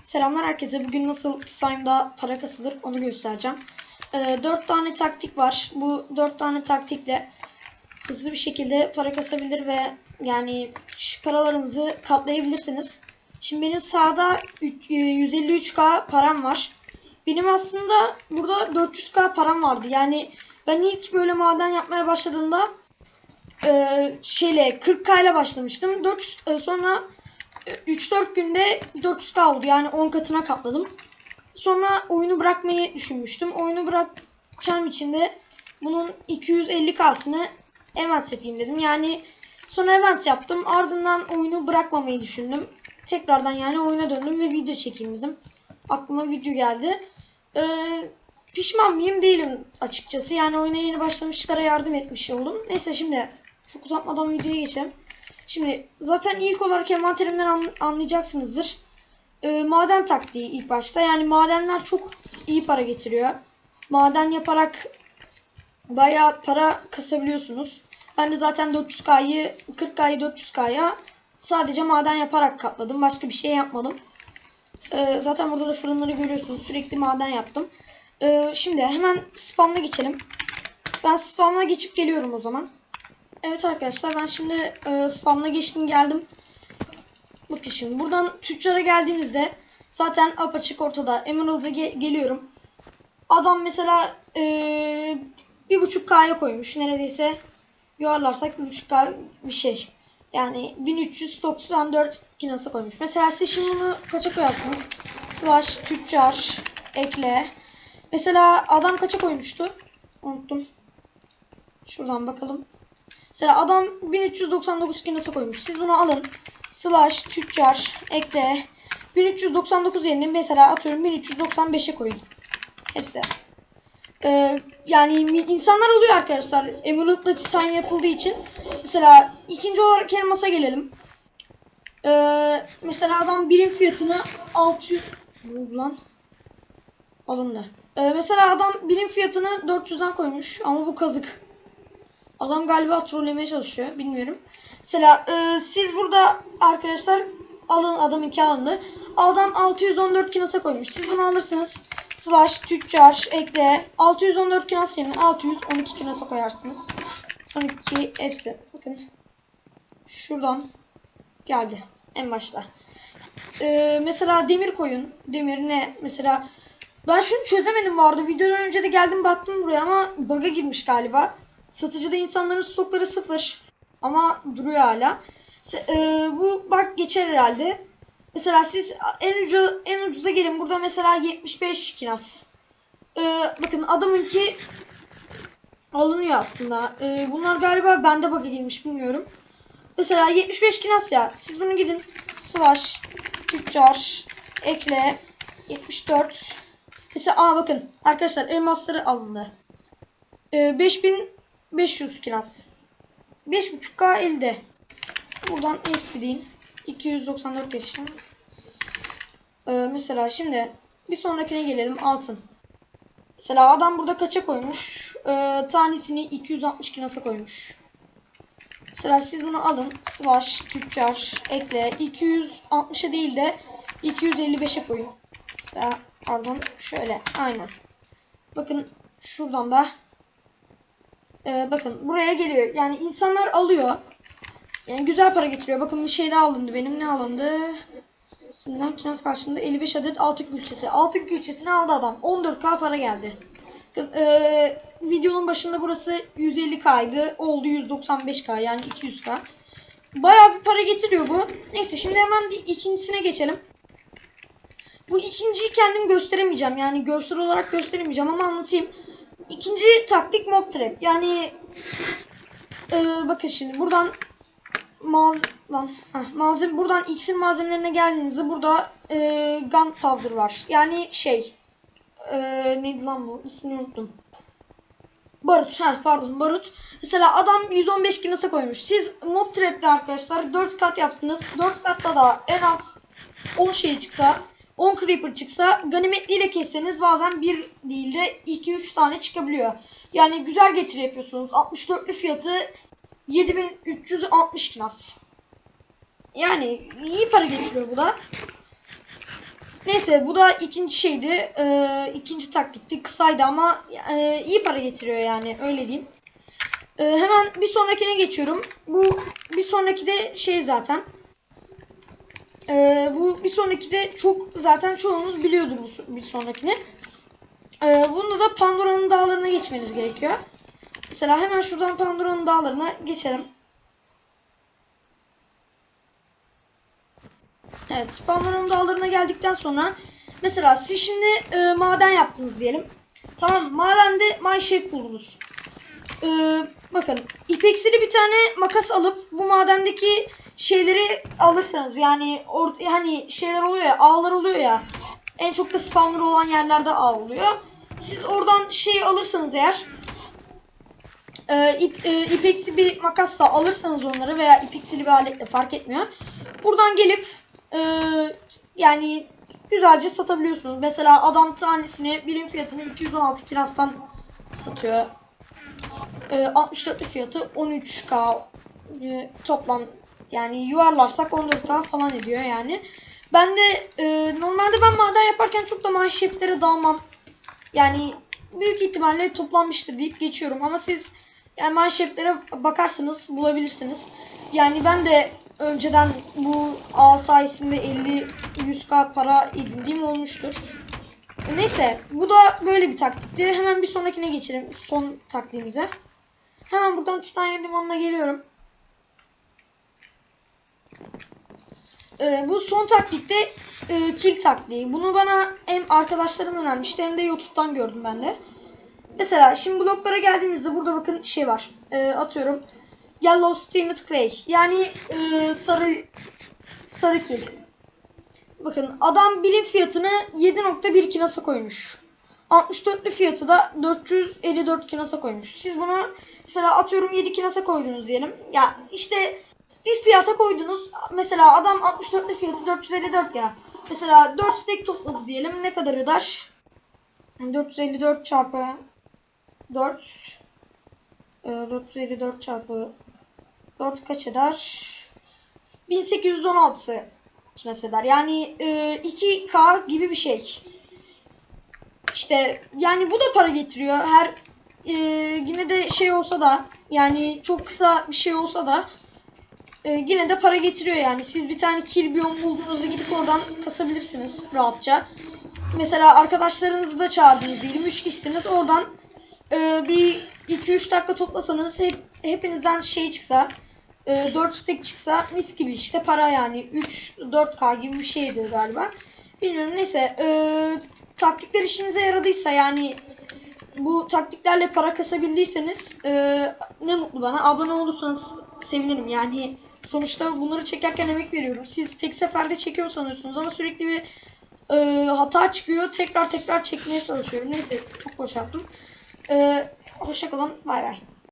Selamlar herkese. Bugün nasıl Slime'da para kasılır onu göstereceğim. Ee, 4 tane taktik var. Bu 4 tane taktikle hızlı bir şekilde para kasabilir ve yani paralarınızı katlayabilirsiniz. Şimdi benim sağda üç- e, 153k param var. Benim aslında burada 400k param vardı. Yani ben ilk böyle maden yapmaya başladığımda e, şeyle 40k ile başlamıştım. 400 e, sonra 3-4 günde 400k oldu. Yani 10 katına katladım. Sonra oyunu bırakmayı düşünmüştüm. Oyunu bırakacağım için de bunun 250k'sını event yapayım dedim. Yani sonra event yaptım. Ardından oyunu bırakmamayı düşündüm. Tekrardan yani oyuna döndüm ve video çekeyim dedim. Aklıma video geldi. Ee, pişman mıyım değilim açıkçası. Yani oyuna yeni başlamışlara yardım etmiş oldum. Neyse şimdi çok uzatmadan videoya geçelim. Şimdi zaten ilk olarak envanterimden an- anlayacaksınızdır. Ee, maden taktiği ilk başta. Yani madenler çok iyi para getiriyor. Maden yaparak bayağı para kasabiliyorsunuz. Ben de zaten 400k'yı 40k'yı 400k'ya sadece maden yaparak katladım. Başka bir şey yapmadım. Ee, zaten burada da fırınları görüyorsunuz. Sürekli maden yaptım. Ee, şimdi hemen spamla geçelim. Ben spamla geçip geliyorum o zaman. Evet arkadaşlar ben şimdi e, spamla geçtim geldim. Bakın şimdi buradan tüccara geldiğimizde zaten apaçık ortada. Emerald'a ge- geliyorum. Adam mesela e, bir buçuk K'ya koymuş neredeyse. Yuvarlarsak bir buçuk K bir şey. Yani 1394 kinasa koymuş. Mesela siz şimdi bunu kaça koyarsınız? Slash tüccar ekle. Mesela adam kaça koymuştu? Unuttum. Şuradan bakalım. Mesela adam 1399 kinasa koymuş. Siz bunu alın. Slash tüccar ekle. 1399 yerine mesela atıyorum 1395'e koyun. Hepsi. Ee, yani insanlar oluyor arkadaşlar. Emerald'la time yapıldığı için. Mesela ikinci olarak elmasa gelelim. Ee, mesela adam birim fiyatını 600 Ne lan alındı. Ee, mesela adam birim fiyatını 400'den koymuş ama bu kazık. Adam galiba trollemeye çalışıyor. Bilmiyorum. Mesela e, siz burada arkadaşlar alın adam iki alındı. Adam 614 kinasa koymuş. Siz bunu alırsınız. Slash tüccar ekle. 614 kinas yerine 612 kinasa koyarsınız. 12 hepsi. Bakın. Şuradan geldi. En başta. E, mesela demir koyun. Demir ne? Mesela ben şunu çözemedim vardı. Videodan önce de geldim baktım buraya ama bug'a girmiş galiba. Satıcıda insanların stokları sıfır. Ama duruyor hala. E, bu bak geçer herhalde. Mesela siz en ucuza, en ucuza gelin. Burada mesela 75 kinas. E, bakın adamınki alınıyor aslında. E, bunlar galiba bende bug'a girmiş bilmiyorum. Mesela 75 kinas ya. Siz bunu gidin. Slash tüccar ekle 74 Mesela aa bakın arkadaşlar elmasları alındı. Ee, 5000 500 kiraz. 5.5K elde. Buradan hepsi değil. 294 yaşam. Ee, mesela şimdi bir sonrakine gelelim. Altın. Mesela adam burada kaça koymuş? Ee, tanesini 260 kinasa koymuş. Mesela siz bunu alın. Slash tüccar ekle. 260'a değil de 255'e koyun. Mesela pardon şöyle aynen. Bakın şuradan da ee, bakın buraya geliyor. Yani insanlar alıyor. Yani güzel para getiriyor. Bakın bir şey daha alındı benim. Ne alındı? Sinden kinas karşılığında 55 adet altı gülçesi. Altı gülçesini aldı adam. 14k para geldi. Ee, videonun başında burası 150k'ydı. Oldu 195k yani 200k. Bayağı bir para getiriyor bu. Neyse şimdi hemen bir ikincisine geçelim. Bu ikinciyi kendim gösteremeyeceğim. Yani görsel olarak gösteremeyeceğim ama anlatayım. İkinci taktik mob trap. Yani e, bakın şimdi buradan maz lan heh, malzeme buradan iksir malzemelerine geldiğinizde burada e, gunpowder var. Yani şey e, neydi lan bu? İsmini unuttum. Barut. Ha pardon barut. Mesela adam 115 kinasa koymuş. Siz mob trap'te arkadaşlar 4 kat yapsınız. 4 katta da en az 10 şey çıksa 10 creeper çıksa ganimetliyle kesseniz bazen bir değil de 2-3 tane çıkabiliyor. Yani güzel getiri yapıyorsunuz. 64'lü fiyatı 7360 kinas. Yani iyi para getiriyor bu da. Neyse bu da ikinci şeydi. Ee, ikinci taktikti. Kısaydı ama e, iyi para getiriyor yani öyle diyeyim. Ee, hemen bir sonrakine geçiyorum. Bu bir sonraki de şey zaten. Ee, bu bir sonraki de çok zaten çoğunuz biliyordur bu bir sonrakini. Ee, bunda da Pandora'nın dağlarına geçmeniz gerekiyor. Mesela hemen şuradan Pandora'nın dağlarına geçelim. Evet, Pandora'nın dağlarına geldikten sonra mesela siz şimdi e, maden yaptınız diyelim. Tamam, madende mineshaft buldunuz. Ee, bakın, ipeksili bir tane makas alıp bu madendeki şeyleri alırsanız yani or hani şeyler oluyor ya, ağlar oluyor ya. En çok da spawner olan yerlerde ağ oluyor. Siz oradan şeyi alırsanız eğer e, ip, e, ipeksi bir makasla alırsanız onları veya ipeksili bir aletle fark etmiyor. Buradan gelip e, yani güzelce satabiliyorsunuz. Mesela adam tanesini birim fiyatını 216 kirastan satıyor. E, 64 fiyatı 13k e, toplam yani yuvarlarsak 14k falan ediyor yani. Ben de e, normalde ben maden yaparken çok da manşetlere dalmam. Yani büyük ihtimalle toplanmıştır deyip geçiyorum ama siz yani manşetlere bakarsanız bulabilirsiniz. Yani ben de önceden bu ağ sayesinde 50-100k para edindiğim olmuştur. Neyse bu da böyle bir taktikti. Hemen bir sonrakine geçelim. Son taktiğimize. Hemen buradan Titanya limanına geliyorum. Ee, bu son taktikte e, kill taktiği. Bunu bana hem arkadaşlarım önermişti hem de YouTube'dan gördüm ben de. Mesela şimdi bloklara geldiğimizde burada bakın şey var. Ee, atıyorum. Yellow Steamed Clay. Yani e, sarı sarı kill. Bakın adam birim fiyatını 7.1 kinasa koymuş. 64'lü fiyatı da 454 kinasa koymuş. Siz bunu mesela atıyorum 7 kinasa koydunuz diyelim. Ya işte bir fiyata koydunuz. Mesela adam 64'lü fiyatı 454 ya. Mesela 4 stack topladı diyelim. Ne kadar eder? 454 çarpı 4 e, 454 çarpı 4 kaç eder? 1816 kinas eder. Yani e, 2K gibi bir şey. İşte yani bu da para getiriyor. Her e, yine de şey olsa da yani çok kısa bir şey olsa da e, yine de para getiriyor yani. Siz bir tane kill biyom bulduğunuzda gidip oradan kasabilirsiniz rahatça. Mesela arkadaşlarınızı da çağırdınız diyelim. 3 kişisiniz. Oradan e, bir 2-3 dakika toplasanız hep hepinizden şey çıksa e, 4 stack çıksa mis gibi işte para yani 3-4k gibi bir şeydi galiba. Bilmiyorum neyse e, taktikler işinize yaradıysa yani bu taktiklerle para kasabildiyseniz e, ne mutlu bana. Abone olursanız sevinirim yani sonuçta bunları çekerken emek veriyorum. Siz tek seferde çekiyor sanıyorsunuz ama sürekli bir e, hata çıkıyor. Tekrar tekrar çekmeye çalışıyorum. Neyse çok boş yaptım. E, hoşçakalın. Bay bay.